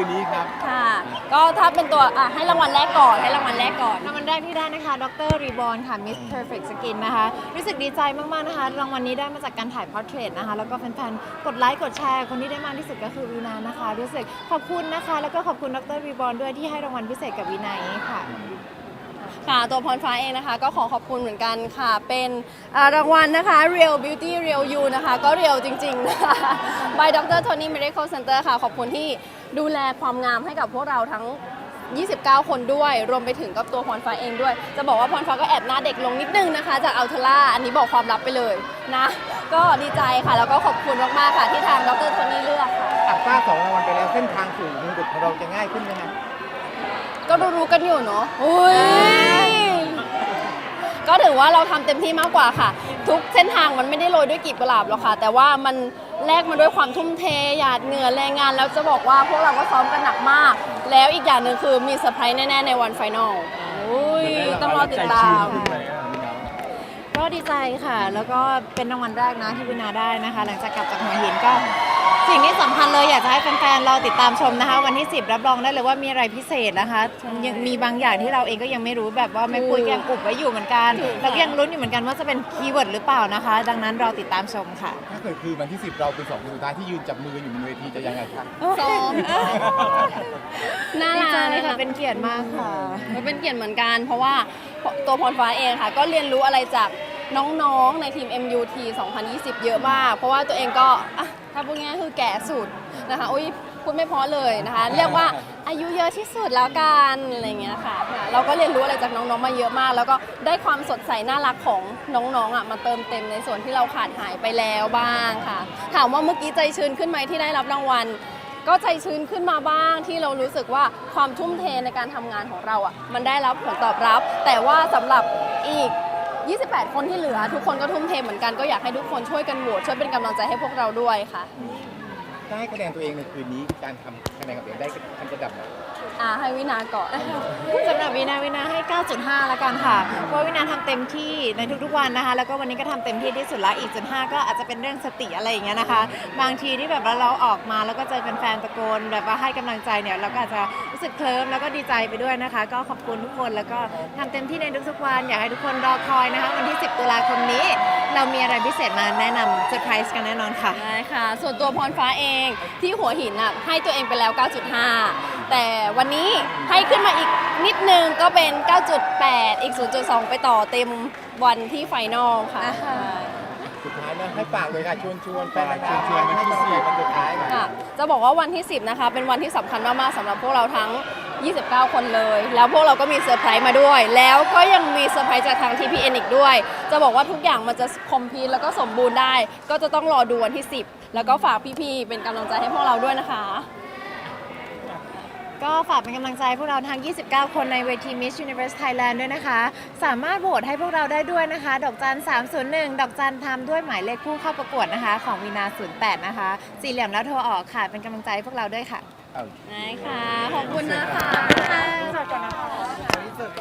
คืนนี้ครับ ค่ะ ก็ถ้าเป็นตัวอะให้รางวัลแรกก่อน ให้รางวัลแรกก่อน รางวัลแรกที่ได้นะคะดรรีบอ n ค่ะ Miss Perfect Skin นะคะ รู้สึกดีใจมาก ๆ นะคะ รางวัลนี้ได้มาจากการถ่ายพอร์เทรตนะคะ แล้วก็แฟนๆ กดไลค์ กดแชร์ คนที่ได้มากที่สุดก็คือวีนานะคะ รู้สึกขอบคุณนะคะ แล้วก็ขอบคุณดรรีบอ n ด้วยที่ให้รางวัลพิเศษกับวีนาค่ะ ค่ะ ตัวพรฟ้าเองนะคะ ก็ขอขอบคุณเหมือนกันค่ะ เป็นอ่ารางวัลนะคะ Real Beauty Real You นะคะ ก็เรียวจริงๆนะคะ by Dr. Tony Medical Center ค่ะ ขอบคุณที่ ดูแลความงามให้กับพวกเราทั้ง 29 คนด้วย รวมไปถึงกับตัวพรฟ้าเองด้วย จะบอกว่าพรฟ้าก็แอบหน้าเด็กลงนิดนึงนะคะ จากอัลเทล่าอันนี้บอกความลับไปเลยนะ ก็ดีใจค่ะ แล้วก็ขอบคุณมากๆค่ะ ที่ทางดรโทนี่เลือกค่ะอัดฟ้าสองรางวัลไปแล้วเส้นทางสู่มงกุฎของเราจะง่ายขึ้นไหมครับก็รู้ๆกันอยู่เนาะอุ้ยก็ถือว่าเราทำเต็มที่มากกว่าค่ะ ทุกเส้นทางมันไม่ได้โรยด้วยกลีบกุหลาบหรอกค่ะ แต่ว่ามัน แลกมาด้วยความทุ่มเทหยาดเหงื่อแรงงาน แล้วจะบอกว่าพวกเราก็ซ้อมกันหนักมาก แล้วอีกอย่างหนึ่งคือมีเซอร์ไพรส์แน่ ๆ ในวันไฟนอลอุ้ยต้องรอติดตาม ก็ดีใจค่ะ แล้วก็เป็นรางวัลแรกนะที่วินาได้นะคะ หลังจากกลับจากหัวหินก็ สิ่งที่สำคัญเลยอยากจะให้แฟนๆเราติดตามชมนะคะ วันที่ 10 รับรองได้เลยว่ามีอะไรพิเศษนะคะยังมีบางอย่างที่เราเองก็ยังไม่รู้แบบว่าแม่ปุ้ยก็ยังอุบไว้อยู่เหมือนกันถูกค่ะแล้วก็ยังลุ้นอยู่เหมือนกันว่าจะเป็นคีย์เวิร์ดหรือเปล่านะคะ ดังนั้นเราติดตามชมค่ะถ้า เกิดคือวันที่ 10 เราเป็นสองคนสุดท้ายที่ยืนจับมือกันอยู่บนเวทีจะยังไงครับซ้อมน่าดีใจรักค่ะค่ะ เป็นเกียรติมากค่ะก็เป็นเกียรติเหมือนกัน เพราะว่าตัวพรฟ้าเองค่ะ ก็เรียนรู้อะไรจากน้องๆ ในทีม MUT 2020 เยอะมาก เพราะว่าตัวเองก็อะถ้าพูดง่ายๆคือแก่สุดนะคะอุ้ย พูดไม่เพอเลยนะคะ เรียกว่าอายุเยอะที่สุดแล้วกันอะไรเงี้ยค่ะค่ะ เราก็เรียนรู้อะไรจากน้องๆมาเยอะมาก แล้วก็ได้ความสดใสน่ารักของน้องๆอะมาเติมเต็มในส่วนที่เราขาดหายไปแล้วบ้างค่ะ ถามว่าเมื่อกี้ใจชื้นขึ้นไหมที่ได้รับรางวัล ก็ใจชื้นขึ้นมาบ้างที่เรารู้สึกว่าความทุ่มเทในการทำงานของเราอะมันได้รับผลตอบรับ แต่ว่าสำหรับอีก 28 คนที่เหลือ ทุกคนก็ทุ่มเทเหมือนกันก็อยากให้ทุกคนช่วยกันโหวตช่วยเป็นกำลังใจให้พวกเราด้วยค่ะ ถ้าให้คะแนนตัวเองในคืนนี้การทำคะแนนกับตัวเองได้ทำระดับไหนอ่าให้วินาก่อน สำหรับวินาวินาให้ 9.5แล้วกันค่ะ เพราะวินาทำเต็มที่ในทุกๆวันนะคะ แล้วก็วันนี้ก็ทำเต็มที่ที่สุดละอีกจุดห้าก็อาจจะเป็นเรื่องสติอะไรอย่างเงี้ยนะคะ บางทีที่แบบว่าเราออกมาแล้วก็เจอแฟนๆตะโกน แบบว่าให้กำลังใจเนี่ยเราก็อาจจะรู้สึกเคลิ้มแล้วก็ดีใจไปด้วยนะคะ ก็ขอบคุณทุกคนแล้วก็ทำเต็มที่ในทุกๆวันอยากให้ทุกคนรอคอยนะคะวันที่ 10 ตุลาคมนี้ เรามีอะไรพิเศษมาแนะนำเซอร์ไพรส์กันแน่นอนค่ะ ได้ค่ะ ส่วนตัวพรฟ้าเองที่หัวหินอะให้ตัวเองไปแล้ว 9.5 แต่วันนี้ให้ขึ้นมาอีกนิดนึงก็เป็น 9.8 อีก 0.2 ไปต่อเต็มวันที่ไฟนอลค่ะ สุดท้ายนะให้ฝากเลยค่ะชวนชวนๆแฟนรายการชวนๆให้กำลังใจวันสุดท้ายหน่อย ค่ะจะบอกว่าวันที่ 10 นะคะ เป็นวันที่สำคัญมาก ๆสำหรับพวกเราทั้ง 29 คนเลย แล้วพวกเราก็มีเซอร์ไพรส์มาด้วย แล้วก็ยังมีเซอร์ไพรส์จากทาง TPN อีกด้วย จะบอกว่าทุกอย่างมันจะคอมพีทแล้วก็สมบูรณ์ได้ ก็จะต้องรอดูวันที่ 10 แล้วก็ฝากพี่ๆเป็นกำลังใจให้พวกเราด้วยนะคะ ก็ฝากเป็นกำลังใจพวกเราทั้ง 29 คนในเวที Miss Universe Thailand ด้วยนะคะ สามารถโหวตให้พวกเราได้ด้วยนะคะ ดอกจัน 301 ดอกจันทำด้วยหมายเลขผู้เข้าประกวดนะคะ ของวีนา 08 นะคะ สี่เหลี่ยมแล้วโทรออกค่ะ เป็นกำลังใจให้พวกเราด้วยค่ะ เอาได้ค่ะ ขอบคุณนะคะ สวัสดีค่ะ